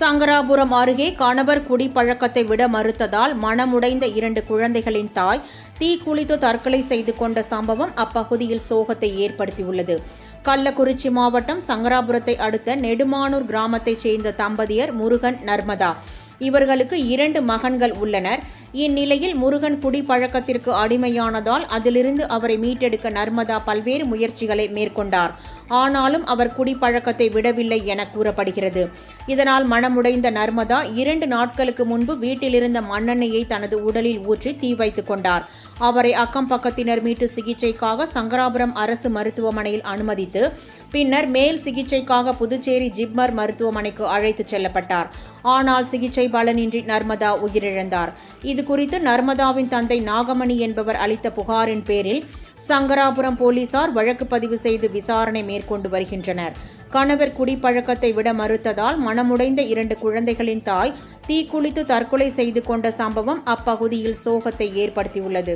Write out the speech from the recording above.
சங்கராபுரம் அருகே கணவர் குடிப்பழக்கத்தை விட மறுத்ததால் மனமுடைந்த இரண்டு குழந்தைகளின் தாய் தீக்குளித்து தற்கொலை செய்து கொண்ட சம்பவம் அப்பகுதியில் சோகத்தை ஏற்படுத்தியுள்ளது. கள்ளக்குறிச்சி மாவட்டம் சங்கராபுரத்தை அடுத்த நெடுமானூர் கிராமத்தைச் சேர்ந்த தம்பதியர் முருகன் நர்மதா. இவர்களுக்கு இரண்டு மகன்கள் உள்ளனர். இந்நிலையில் முருகன் குடிப்பழக்கத்திற்கு அடிமையானதால் அதிலிருந்து அவரை மீட்டெடுக்க நர்மதா பல்வேறு முயற்சிகளை மேற்கொண்டார். ஆனாலும் அவர் குடிப்பழக்கத்தை விடவில்லை என கூறப்படுகிறது. இதனால் மனமுடைந்த நர்மதா இரண்டு நாட்களுக்கு முன்பு வீட்டிலிருந்த மண்ணெண்ணெயை தனது உடலில் ஊற்றி தீ வைத்துக் கொண்டார். அவரை அக்கம் பக்கத்தினர் மீட்டு சிகிச்சைக்காக சங்கராபுரம் அரசு மருத்துவமனையில் அனுமதித்து பின்னர் மேல் சிகிச்சைக்காக புதுச்சேரி ஜிப்மர் மருத்துவமனைக்கு அழைத்துச் செல்லப்பட்டார். ஆனால் சிகிச்சை பலனின்றி நர்மதா உயிரிழந்தார். இது குறித்து நர்மதாவின் தந்தை நாகமணி என்பவர் அளித்த புகாரின் பேரில் சங்கராபுரம் போலீசார் வழக்கு பதிவு செய்து விசாரணை மேற்கொண்டு வருகின்றனர். கணவர் குடிப்பழக்கத்தை விட மறுத்ததால் மனமுடைந்த இரண்டு குழந்தைகளின் தாய் தீக்குளித்து தற்கொலை செய்து கொண்ட சம்பவம் அப்பகுதியில் சோகத்தை ஏற்படுத்தியுள்ளது.